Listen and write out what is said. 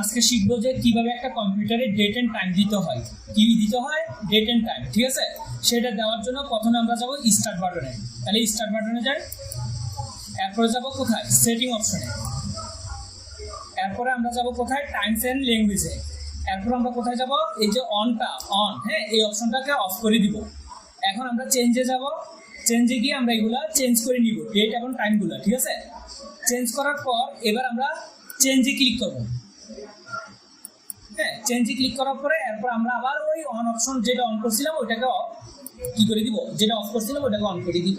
আজকে শিখব যে কীভাবে একটা কম্পিউটারে ডেট এন্ড টাইম দিতে হয়। কি দিতে হয়? ডেট এন্ড টাইম ঠিক আছে? সেটা দেওয়ার জন্য প্রথমে আমরা যাব স্টার্ট বাটনে তাহলে স্টার্ট বাটনে যাই। এরপরে যাব কোথায়? সেটিং অপশনে এরপরে আমরা যাব কোথায়? টাইমস অ্যান্ড ল্যাঙ্গুয়েজে এরপর আমরা কোথায় যাব? এই যে অনটা অন হ্যাঁ? এই অপশনটাকে অফ করে দিব। এখন আমরা চেঞ্জে যাব। চেঞ্জে গিয়ে আমরা এগুলা চেঞ্জ করে নিব। ডেট এবং টাইমগুলো ঠিক আছে? চেঞ্জ করার পর এবার আমরা চেঞ্জে ক্লিক করব। হ্যাঁ চেঞ্জে ক্লিক করার পরে এরপর আমরা আবার ওই অন অপশন যেটা অন করছিলাম, ওইটাকে কি করে দিব? যেটা অফ করছিলাম ওটাকে অন করে দিব।